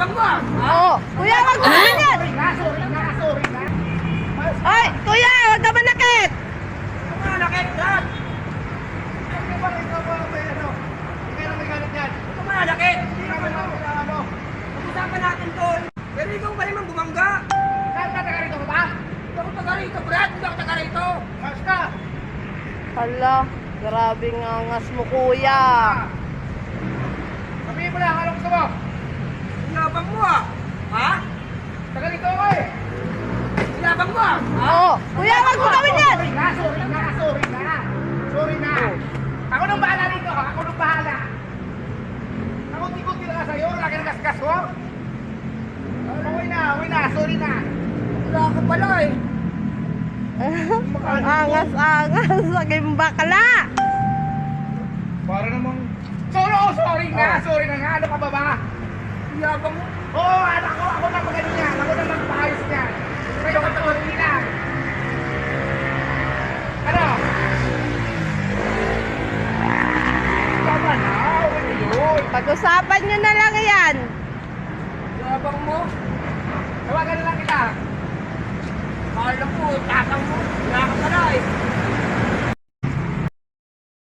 Yabang mo ah. Oo. Kuya, wag mo naman yan. Sorry nga, sorry kuya, wag ka manakit. Ang lakit lahat. Hindi ba ikaw ba may ano? Hindi ka na may galit yan. Ang mga lakit. Hindi ako na ano. Pag-usapan natin doon. Pero ikaw pa naman bumangga. Saan ka ka ba? Hindi ako taga rito, Brad. Hindi ako taga ka. Hala, grabe nga ngas mo, kuya. Sabihin mo lang, anong gusto mo? Ang Yabang mo ah. Ha? Taga rito ako eh. Ang Yabang mo ah. Ha? Oo. Kuya, wag mo gawin yan. Sorry nga, sorry nga, sorry nga. Sorry na. Ako nang bahala rito, ako nang bahala. Ako tikot lang sa'yo, laki ng gasgas mo. Okay na, okay na, sorry na. Wala ka pala eh. Ang angas-angas, saging bakla. Para namang... Sorry, oh, sorry nga, sorry na nga. Ano ka ba ba? Ang Yabang mo. Oo, oh, anak Pag-usapan nyo na lang yan. Ang Yabang mo. Tawagan na lang kita. Mahal mo. Tapang mo. Wala ka pala eh.